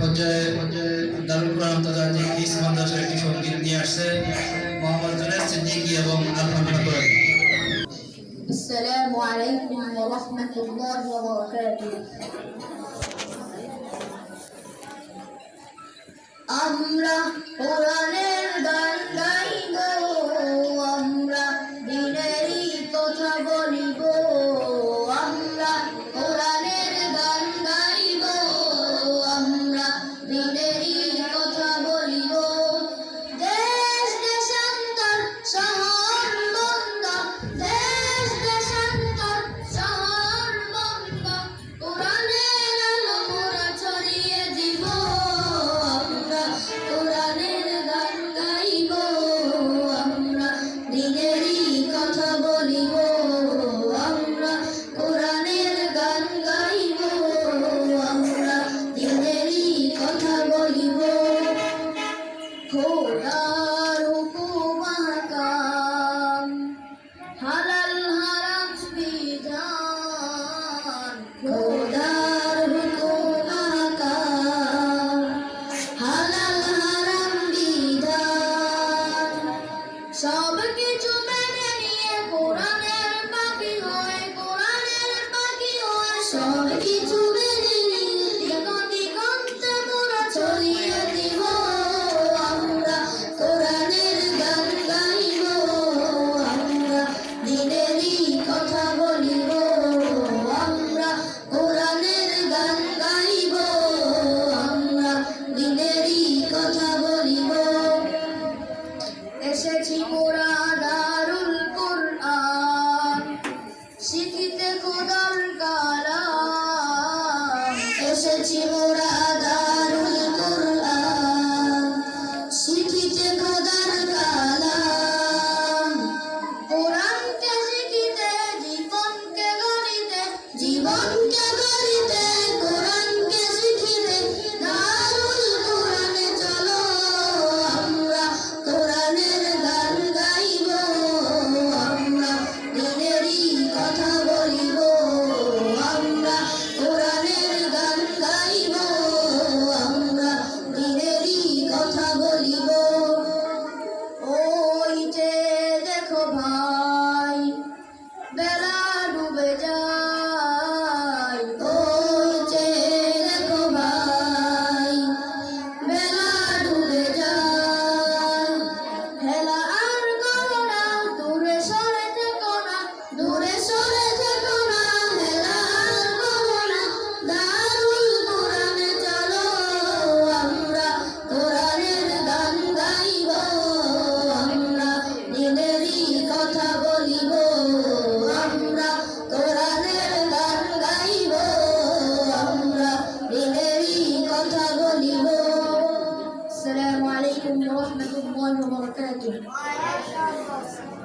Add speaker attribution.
Speaker 1: পর্যায়ে দারুল কোরআন তাজাজি ইস মাদ্রাসার একটি সংগীত নিয়ে আসছে মোহাম্মদ সিদ্দিকী এবং আলহামদুলিল্লাহ।
Speaker 2: السلام عليكم ورحمة الله وبركاته আমরা কোরআনে সব কিছু মেনে ছড়িয়ে দিব আমরা কোরআনের গান গাইব, আমরা দিনেরই কথা বলিব আমরা কোরআনের গান গাইব, আমরা দিনেরই কথা বলিব। এসেছি olsun.